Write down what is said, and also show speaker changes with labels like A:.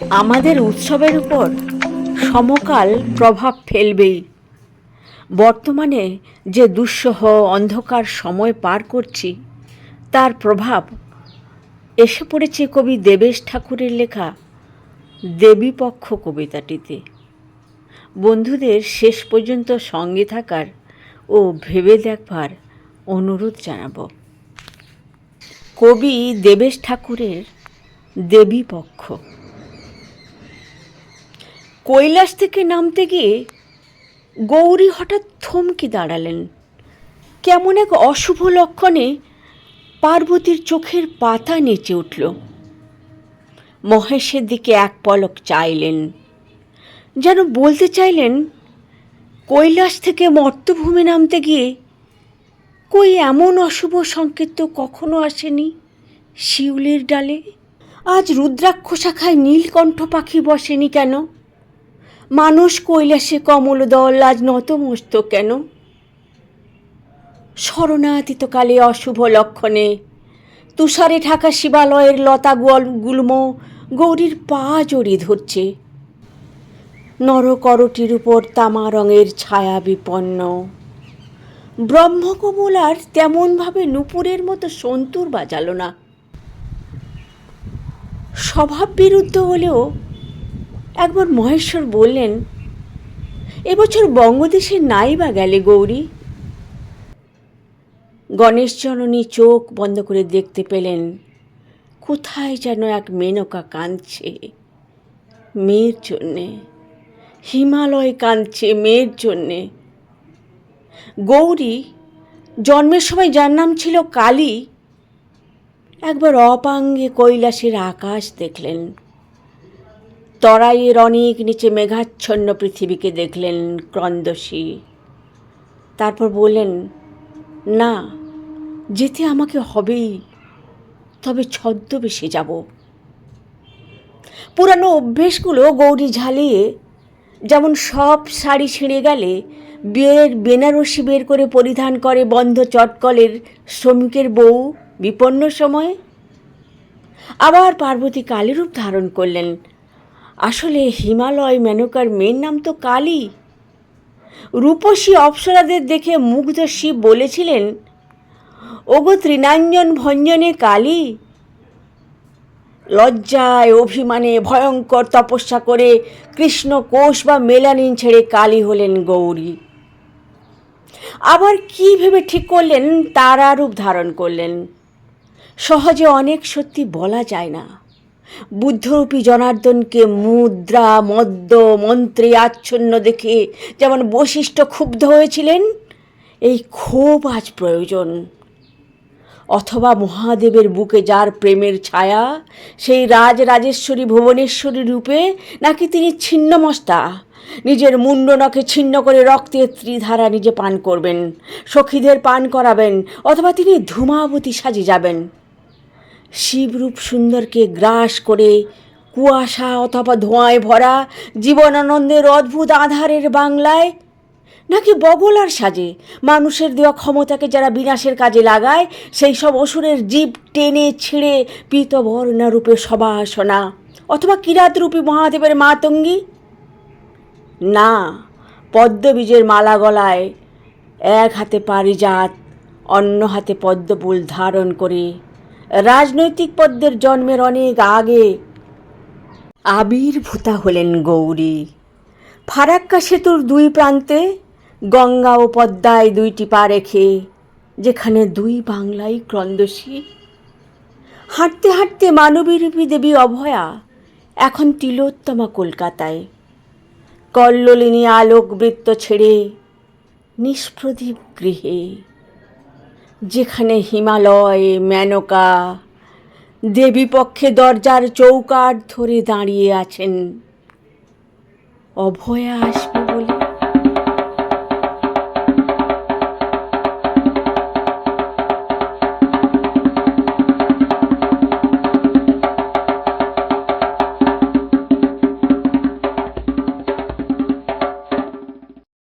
A: আমাদের উৎসবের উপর সমকাল প্রভাব ফেলবেই। বর্তমানে যে দুঃসহ অন্ধকার সময় পার করছি, তার প্রভাব এসে পড়েছে কবি দেবেশ ঠাকুরের লেখা দেবীপক্ষ কবিতাটিতে। বন্ধুদের শেষ পর্যন্ত সঙ্গে থাকার ও ভেবে দেখবার অনুরোধ জানাব। কবি দেবেশ ঠাকুরের দেবীপক্ষ। কৈলাস থেকে নামতে গিয়ে গৌরী হঠাৎ থমকে দাঁড়ালেন। কেমন এক অশুভ লক্ষণে পার্বতীর চোখের পাতা নেচে উঠল। মহেশের দিকে এক পলক চাইলেন। যেন বলতে চাইলেন, কৈলাস থেকে মর্তভূমি নামতে গিয়ে কই এমন অশুভ সংকেত তো কখনো আসেনি শিউলির ডালে? আজ রুদ্রাক্ষ শাখায় নীলকণ্ঠ পাখি বসেনি কেন? মানুষ কৈলাসে কমল দল আজ নতমস্ত কেন? শরণাতীতকালে অশুভ লক্ষণে। তুষারে ঢাকা শিবালয়ের লতা গোল- গুল্ম গৌরীর পা জড়িয়ে ধরছে। নরকরটির উপর তামা রঙের ছায়া বিপন্ন। ব্রহ্মকমলার তেমনভাবে নুপুরের মতো সন্তুর বাজালো না। স্বভাব বিরুদ্ধ হলেও একবার মহেশ্বর বললেন, এবছর বঙ্গদেশে নাই বা গেলে গৌরী? গণেশ জননী চোখ বন্ধ করে দেখতে পেলেন, কোথায় যেন এক মেনকা কাঁদছে। মেয়ের জন্যে, হিমালয় কাঁদছে মেয়ের জন্যে। গৌরী, জন্মের সময় যার নাম ছিল কালী, একবার অপাঙ্গে কৈলাসের আকাশ দেখলেন। তরাইয়ের অনেক নিচে মেঘাচ্ছন্ন পৃথিবীকে দেখলেন ক্রন্দসী তারপর বললেন, না, যেতে আমাকে হবেই, তবে ছদ্মবেশে যাব। পুরানো অভ্যেসগুলো গৌরী ঝালিয়ে যেমন সব শাড়ি ছিঁড়ে গেলে, বিয়ের বেনারসি বের করে পরিধান করে বন্ধ চটকলের শ্রমিকের বউ বিপন্ন সময়ে, আবার পার্বতী কালীরূপ ধারণ করলেন আসলে হিমালয় মেনকার মেয়ের নাম তো কালী। রূপসী অপ্সরাদের দেখে মুগ্ধ শিব বলেছিলেন, ওগো ত্রিনাঞ্জন ভঞ্জনে কালী, লজ্জায় অভিমানে ভয়ঙ্কর তপস্যা করে কৃষ্ণ কোষ বা মেলানিন ছেড়ে কালী হলেন গৌরী। আবার কি ভেবে ঠিক করলেন তারা রূপ ধারণ করলেন। সহজে অনেক সত্যি বলা যায় না। বুদ্ধরূপী জনার্দনকে মুদ্রা, মদ্য, মন্ত্রে আচ্ছন্ন দেখে যেমন বশিষ্ঠ ক্ষুব্ধ হয়েছিলেন, এই ক্ষোভ আজ প্রয়োজন। অথবা মহাদেবের বুকে যার প্রেমের ছায়া, সেই রাজ রাজেশ্বরী ভুবনেশ্বরী রূপে নাকি তিনি ছিন্নমস্তা, নিজের মুন্ডনকে ছিন্ন করে রক্তের ত্রিধারা নিজে পান করবেন, সখীদের পান করাবেন, অথবা তিনি ধূমাবতী সাজে যাবেন। শিবরূপ সুন্দরকে গ্রাস করে, কুয়াশা অথবা ধোঁয়ায় ভরা, জীবনানন্দের অদ্ভুত আধারের বাংলায়, নাকি বগলার সাজে, মানুষের দেওয়া ক্ষমতাকে যারা বিনাশের কাজে লাগায়, সেই সব অসুরের জীব টেনে ছিঁড়ে রূপে সবাসনা অথবা কিরাতরূপী মহাদেবের মাতঙ্গী? না, পদ্মবীজের মালা গলায় এক হাতে পারিজাত, অন্য হাতে পদ্মফুল ধারণ করে রাজনৈতিক পদ্মের জন্মের অনেক আগে। আবির্ভূতা হলেন গৌরী। ফারাক্কা সেতুর দুই প্রান্তে, গঙ্গা ও পদ্মায় দুইটি পা রেখে, যেখানে দুই বাংলাই ক্রন্দসী হাঁটতে হাঁটতে মানবীরূপী দেবী অভয়া এখন তিলোত্তমা কলকাতায়। কল্লোলিনী আলোক বৃত্ত ছেড়ে নিষ্প্রদীপ গৃহে। যেখানে হিমালয় মেনকা দেবীপক্ষে দরজার চৌকাট ধরে দাঁড়িয়ে আছেন। অভয়া আসবে।